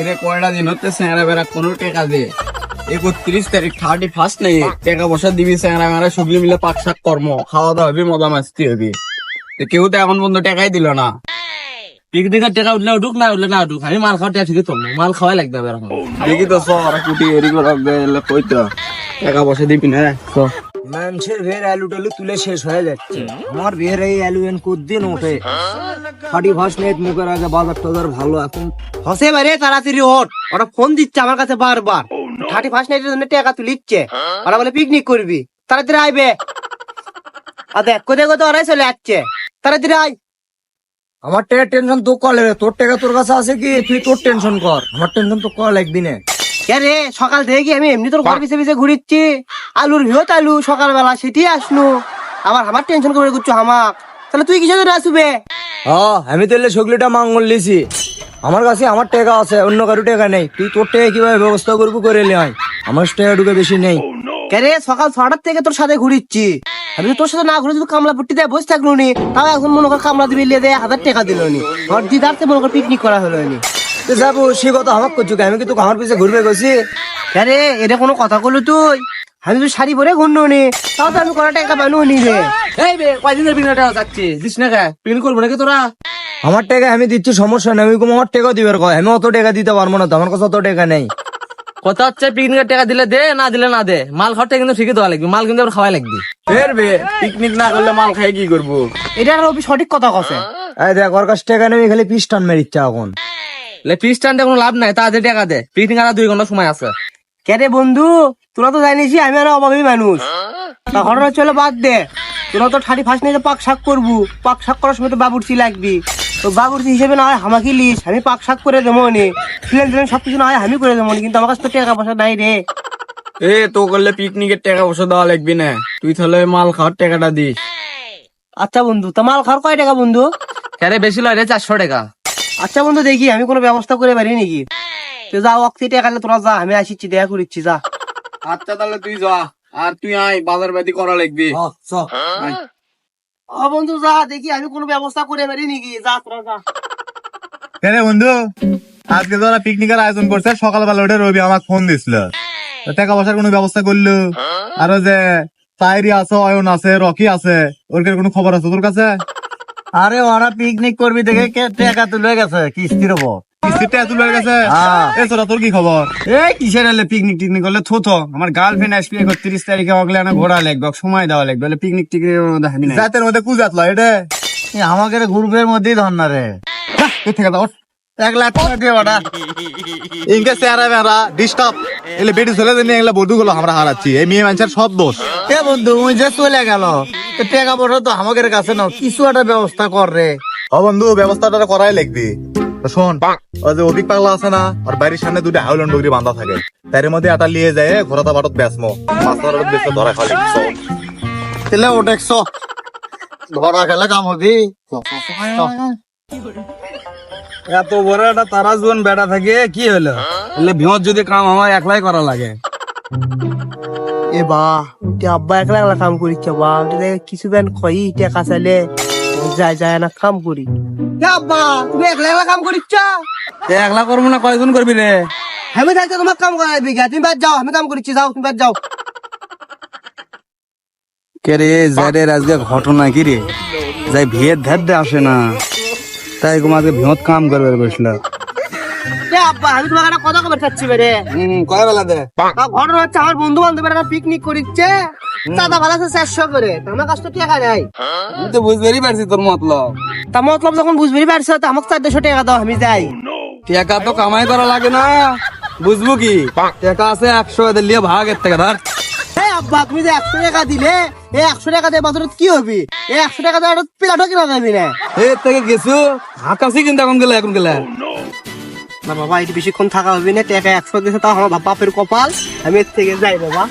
এরে কয়টা দিন হচ্ছে স্যাংরা বেড়া? কোনো টাকা দে। একত্রিশ তারিখ থার্টি ফার্স্ট নেই। টাকা পয়সা দিবি স্যাংরা মেরা শুকলি মিলে পাক শাক কর্ম। খাওয়া দাওয়া হবে মজা মাস্তি হবে। কেউ তো এখন পর্যন্ত টাকাই দিল না। পিকনিকের টাকা উঠলে উঠুক না উঠলে না উঠুক। আমি মাল খাওয়া টাকা ঠিকই তোমরা মাল খাওয়াই লাগবে এবার দেখি তো সর কুটি এরি করে কইতো টাকা পয়সা দিবি না। মানুষের ভের আলু টালু তুলে শেষ হয়ে যাচ্ছে। আমার ভের এই আলু এন দিন ওঠে? ফাটি ফার্স্ট নেট মুখের আগে বাজার টাজার ভালো এখন। হসে বারে তাড়াতাড়ি ওঠ। ওরা ফোন দিচ্ছে আমার কাছে বারবার। জন্য টাকা তুলিচ্ছে। ওরা বলে পিকনিক করবি। তাড়াতাড়ি আইবে আর দেখ, কোথায় কোথায় ওরাই চলে যাচ্ছে তাড়াতাড়ি আয়। আমার টেনশন তো কল তোর টাকা তোর কাছে আছে কি? তুই তোর টেনশন কর। আমার টেনশন তো কল একদিনে। রে সকাল থেকে আমি এমনি তোর ঘর পিছে পিছে ঘুরিচ্ছি? আলুর ভিহত আলু সকালবেলা সেটি আসনু। আবার আমার টেনশন করে করছ আমাক তাহলে তুই কিসের জন্য আসবে? হ্যাঁ আমি তাহলে সগলিটা মাঙ্গল লিছি আমার কাছে আমার টাকা আছে অন্য কারও টাকা নেই। তুই তোর টাকা কীভাবে ব্যবস্থা করব করে লে আয়? আমার টাকা ঢুকে বেশি নেই। কে রে সকাল ছটার থেকে তোর সাথে ঘুরিচ্ছি। আমি তোর সাথে না ঘুরে যদি কামলা পট্টি দেয় বসে থাকল নি তাও এখন মনে কর কামলা দিবি লিয়ে দেয় হাজার টাকা দিল নি ঘর দিদারতে মনে কর পিকনিক করা হলো নি যাব সে কথা আমাকে করছ আমি কি তোকে আমার পিছিয়ে ঘুরবে গেছি আরে এটা কোনো কথা তুই? আমি তো শাড়ি পরে ঘুরনো নি তাও তো আমি কোনো টাকা পাইলো নি রে। এই বে কয়দিন ধরে পিকনিক টাকা যাচ্ছি? দিস না কে? পিকনিক করব নাকি তোরা? আমার টাকা আমি দিচ্ছি সমস্যা নেই আমি আমার টাকা দিবার কয় আমি অত টাকা দিতে পারব না তো আমার কাছে অত টাকা নেই। কথা হচ্ছে পিকনিকের টাকা দিলে দে না দিলে না দে। মাল খাওয়াটা কিন্তু ঠিকই দেওয়া লাগবে মাল কিন্তু আবার খাওয়াই লাগবে। ফের বে পিকনিক না করলে মাল খাই কি করব? এটা সঠিক কথা কছে। এই দেখ ওর কাছে টাকা নেই খালি পিস টান মেরিচ্ছে এখন। লে পিস কোনো লাভ নাই তাদের টাকা দে। পিকনিক আর দুই ঘণ্টা সময় আছে। কে রে বন্ধু? তোরা তো জানিস আমি আর অভাবী মানুষ। তা ঘটনা চলে বাদ দে। তোরা তো থার্টি ফার্স্ট নিয়ে পাক শাক করবু পাক শাক করার সময় তো বাবুর্চি লাগবি তো বাবুর্চি হিসেবে না হয় আমাকে লিস আমি পাক শাক করে দেবো নি। ফিলেন টিলেন সবকিছু না হয় আমি করে দেবো নি কিন্তু আমার কাছে তো টাকা পয়সা নাই রে। এ তো করলে পিকনিকের টাকা পয়সা দেওয়া লাগবি না। তুই তাহলে মাল খাওয়ার টাকাটা দিস। আচ্ছা বন্ধু তা মাল খাওয়ার কয় টাকা বন্ধু? আরে বেশি লয় রে চারশো টাকা। আচ্ছা বন্ধু দেখি আমি কোনো ব্যবস্থা করে পারি নাকি? তুই যা অক্তি টাকা তোরা যা আমি আসিচ্ছি দেখা করিচ্ছি যা। আচ্ছা তাহলে তুই যা আর তুই আয় বাজার বাদি করা লাগবি। ও বন্ধু যা দেখি আমি কোনো ব্যবস্থা করে পারি নাকি? যা তোরা যা। কেন বন্ধু? আজকে যারা পিকনিকের আয়োজন করছে সকালবেলা উঠে রবি আমাকে ফোন দিছিল। টাকা পয়সার কোনো ব্যবস্থা করল? আরও যে সাইরি আছে অয়ন আছে রকি আছে ওর কি কোনো খবর আছে তোর কাছে? আরে ওরা পিকনিক করবি দেখে কে টাকা তুলে গেছে কিস্তি ওপর। কিস্তিটা বেড়ে গেছে? হ্যাঁ। এ তোরা তোর কি খবর? এ কিসের এলে পিকনিক টিকনিক করলে থো থো আমার গার্লফ্রেন্ড আসবে একত্রিশ তারিখে ওগুলো না ঘোরা লাগবে ওকে সময় দেওয়া লাগবে বলে পিকনিক টিকনিক মধ্যে এটা? আমাকে গ্রুপের মধ্যেই ধর না রে। এ থেকে দাও এক লাখ টাকা দিয়ে ওটা ইনকে চেহারা মেরা ডিস্টার্ব এলে বেটি চলে জানি এগুলা আমরা হারাচ্ছি। এই মেয়ে মানুষের সব দোষ। এ বন্ধু ওই যে চলে গেল। তো টাকা পয়সা তো আমাদের কাছে নাও। কিছু একটা ব্যবস্থা কর রে। ও বন্ধু ব্যবস্থাটা করাই লাগবে। তো শোন ওই যে অভিক পাগলা আছে না আর বাড়ির সামনে দুটো হাউলন ডগরি বান্ধা থাকে। তার মধ্যে একটা নিয়ে যায় ঘোরাতা বাটত বেসমো। মাছ ধরার বেসে ধরা খালি। ওটা ধরা খেলে কাম হবি। এত বড় একটা তারা জীবন বেড়া থাকে কি হলো? এলে ভিমত যদি কাম আমার একলাই করা লাগে। এ বা উঠে আব্বা একলা একলা কাম করিচ্ছে বা? কিছু বেন খই টাকা চাইলে যায় যায় না কাম করি। এ আব্বা তুমি একলা একলা কাম করিচ্ছ এ একলা করব না কয়জন করবি রে? আমি থাকতে তোমার কাম করাইবি গা। তুমি বাদ যাও আমি কাম করিচ্ছি যাও তুমি বাদ যাও। কে রে জারের আজকে ঘটনা কি রে? যাই ভিয়ের ধার দে আসে না। তাই তোমাকে ভিমত কাম করবে বসল আমি তোমাকে একটা কথা কবে চাচ্ছি বেরে হম কয় বেলা দে? ঘটনা হচ্ছে আমার বন্ধু বান্ধবের একটা পিকনিক করিচ্ছে। চাঁদা ভালো আছে চারশো করে তা আমার কাছে তো টাকা নাই। আমি তো বুঝতেই পারছি তোর মতলব। তা মতলব যখন বুঝবি পারছ তা আমাকে চারশো টাকা দাও আমি যাই। টাকা তো কামাই করা লাগে না। বুঝব কি? টাকা আছে একশো লিয়ে ভাগ এর থেকে ধর। আব্বা তুমি যে একশো টাকা দিলে এই একশো টাকা দিয়ে বাজারত কি হবি? এই একশো টাকা দিয়ে একটা পিলাটো কিনা যাবি না? এর থেকে গেছু? আকাশি কিন্তু এখন গেলে এখন গেলে। না বাবা এটি বেশিক্ষণ থাকা হবে না টাকা একশো দিয়েছে তাও আমার বাপ- বাপের কপাল। আমি এর থেকে যাই বাবা।